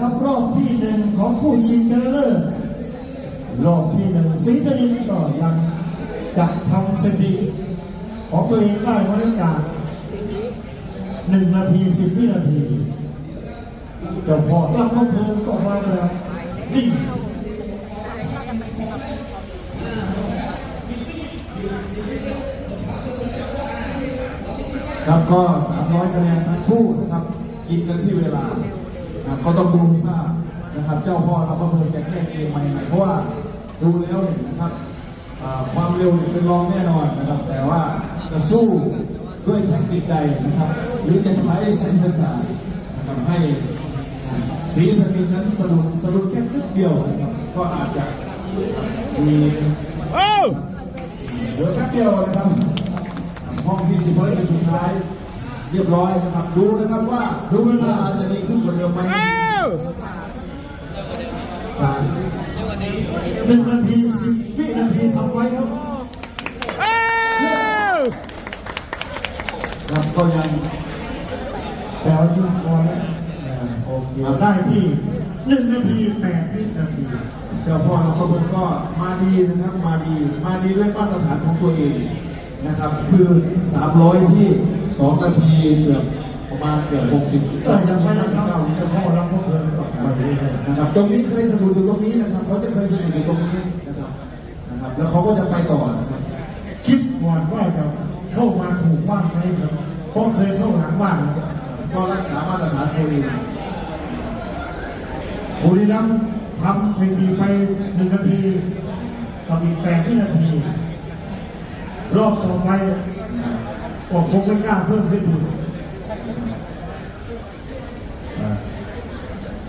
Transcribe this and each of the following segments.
ครับรอบที่หนึ่งของผู้ชิงชนะเลิศรอบที่หนึ่งสิงห์ธนินก็ยังจะทำสถิติของตัวเองได้ไว้จากหนึ่งนาทีสิบวินาทีเจ้าพ่อตั้งพเพลิงก็มาแล้วนิ่งครับก็300คะแนนทั้งคู่นะครับ กินกันที่เวลานะครับก็ต้องดูภาพนะครับ เจ้าพ่อเราก็เพิ่งจะแก้เกมใหม่ๆเพราะว่าดูแล้วเนี่ยนะครับอ่าความเร็วเนี่ยเป็นรองแน่นอนนะครับ แต่ว่าจะสู้ด้วยแทคนิคใดนะครับ หรือจะใช้เส้นประสาทนะครับให้สีธนินนั้นสะดุดสะดุดแค่กึ๊บเดียวนะครับก็อาจจะมีเหลือแค่เดียวนะครับห้องที่สิบภารกิจสุดท้าย เรียบร้อยนะครับ ดูนะครับว่าดูเวลาจะดีขึ้นกว่าเดิมไหมหนึ่งนาทีสิบวินาทีทำไว้ครับครับก็ยังแต่ว่ายืนก่อนแล้วโอเคได้ที่หนึ่งนาทีแปดวินาทีเจ้าพ่อเราพระก็มาดีนะครับมาดี มาดีด้วยมาตรฐานของตัวเองนะครับ คือ300ที่ 2นาทีเกือบประมาณเกือบ60ก็ยังไม่ได้ทำเก้านี้เฉพาะเราก็เพลินก็มาเลยนะครับ ตรงนี้เคยสะดุดอยู่ตรงนี้นะครับเขาจะเคยสะดุดอยู่ตรงนี้นะครับนะครับ แล้วเขาก็จะไปต่อนะครับคิดก่อนว่าจะเข้ามาถูกบ้างไหมครับเพราะเคยเข้าหลังบ้านก็รักษามาตรฐานตัวเองบุรีรัมย์ทำสถิติไปหนึ่งนาทีกับอีกแปดวินาที รอบต่อไป ก็คงไม่กล้าเพิ่มขึ้นอีก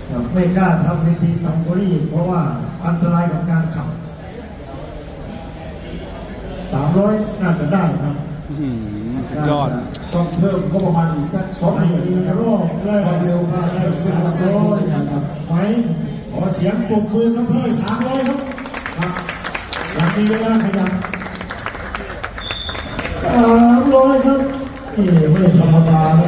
ครับไม่กล้าทำสถิติต่ำกว่านี้เพราะว่าอันตรายกับการขับสามร้อยน่าจะได้ครับยอดต้องเพิ่มก็ประมาณอีกสักสองในเดือนนะครับรอบแรกความเร็วได้ได้สาสามมร้ร้ออยยนะครับไหมขอเสียงปรบมือสักเท่าไหร่สามร้อยครับครับอยากมีเวลาขยับสามร้ อยครับนี่ไม่ธรรมดานะ